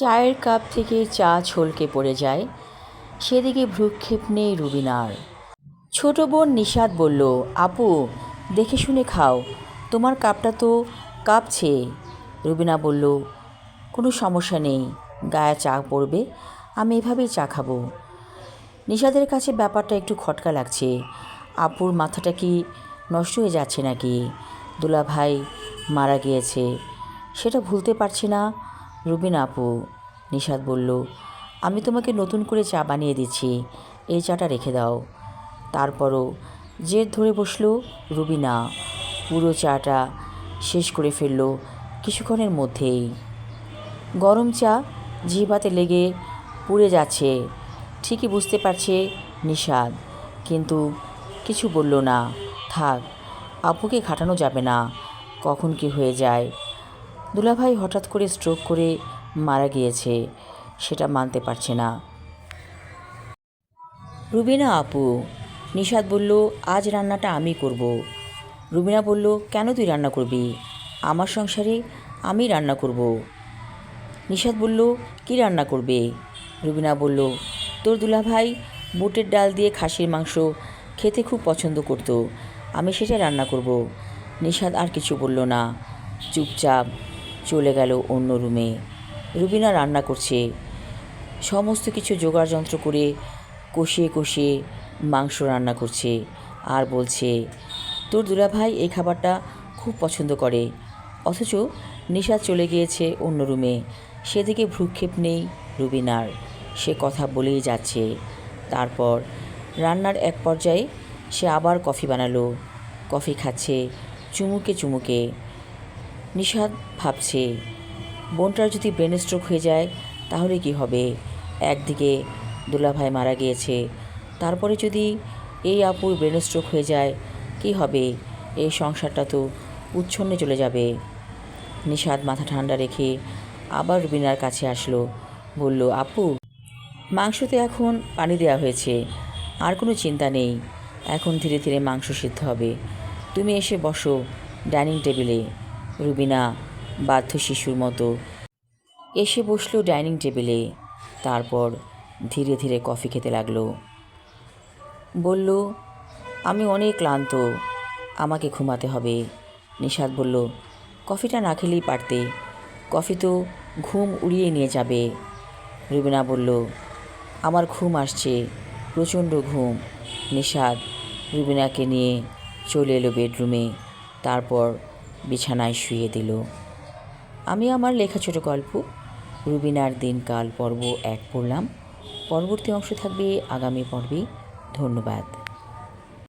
চায়ের কাপ থেকে চা ছলকে পড়ে যায়। সেদিকে ভ্রুক্ষেপ নেই রুবিনার। ছোট বোন নিষাদ বলল, আপু, দেখে শুনে খাও। তোমার কাপটা তো কাঁপছে। রুবিনা বলল, কোনো সমস্যা নেই, গায়ে চা পড়বে, আমি এভাবেই চা খাব। নিষাদের কাছে ব্যাপারটা একটু খটকা লাগছে। আপুর মাথাটা কি নষ্ট হয়ে যাচ্ছে নাকি? দুলা ভাই মারা গিয়েছে, সেটা ভুলতে পারছি না। রুবিনা আপু নিষাদ বলল, আমি তোমাকে নতুন করে চা বানিয়ে দিচ্ছি, এই চাটা রেখে দাও। তারপরও জেদ ধরে বসল রুবিনা, পুরো চাটা শেষ করে ফেলল কিছুক্ষণের মধ্যেই। গরম চা জিভাতে লেগে পুড়ে যাচ্ছে, ঠিকই বুঝতে পারছে নিষাদ কিন্তু কিছু বলল না, থাক, আপুকে খাটানো যাবে না, কখন কি হয়ে যায়? দুলাভাই হঠাৎ করে স্ট্রোক করে মারা গিয়েছে, সেটা মানতে পারছে না রুবিনা আপু, নিষাদ বলল, আজ রান্নাটা আমি করব। রুবিনা বলল, কেন তুই রান্না করবি আমার সংসারে আমি রান্না করব। নিষাদ বলল, কি রান্না করবে রুবিনা বলল, তোর দুলাভাই বুটের ডাল দিয়ে খাসির মাংস খেতে খুব পছন্দ করতো আমি সেটা রান্না করব। নিষাদ আর কিছু বলল না চুপচাপ চলে গেল অন্য রুমে। রুবিনা রান্না করছে। সমস্ত কিছু জোগাড় যন্ত্র করে কষিয়ে কষিয়ে মাংস রান্না করছে আর বলছে, তোর দুলাভাই এই খাবারটা খুব পছন্দ করে। অথচ নিশা চলে গিয়েছে অন্য রুমে। সেদিকে ভ্রুক্ষেপ নেই রুবিনার। সে কথা বলেই যাচ্ছে। তারপর রান্নার এক পর্যায়ে সে আবার কফি বানালো। কফি খাচ্ছে চুমুকে চুমুকে। নিষাদ ভাবছে। বোনটার যদি ব্রেন স্ট্রোক হয়ে যায়, তাহলে কি হবে? একদিকে দুলাভাই মারা গিয়েছে, তারপরে যদি এই আপুর ব্রেন স্ট্রোক হয়ে যায়, কি হবে? এই সংসারটা তো উচ্ছন্নে চলে যাবে। নিষাদ মাথা ঠান্ডা রেখে আবার রুবিনার কাছে আসলো, বলল, আপু, মাংসতে এখন পানি দেওয়া হয়েছে, আর কোনো চিন্তা নেই। এখন ধীরে ধীরে মাংস সিদ্ধ হবে। তুমি এসে বসো ডাইনিং টেবিলে। রুবিনা বাধ্য শিশুর মতো এসে বসল ডাইনিং টেবিলে। তারপর ধীরে ধীরে কফি খেতে লাগল। বলল, আমি অনেক ক্লান্ত, আমাকে ঘুমাতে হবে। নিষাদ বলল, কফিটা না খেলেই পারতে, কফি তো ঘুম উড়িয়ে নিয়ে যাবে। রুবিনা বলল, আমার ঘুম আসছে, প্রচণ্ড ঘুম। নিষাদ রুবিনাকে নিয়ে চলে এলো বেডরুমে। তারপর বিছানায় শুয়ে দিল। আমি আমার লেখা ছোট গল্প, রুবিনার দিনকাল পর্ব এক পড়লাম। পরবর্তী অংশ থাকবে আগামী পর্বে। ধন্যবাদ।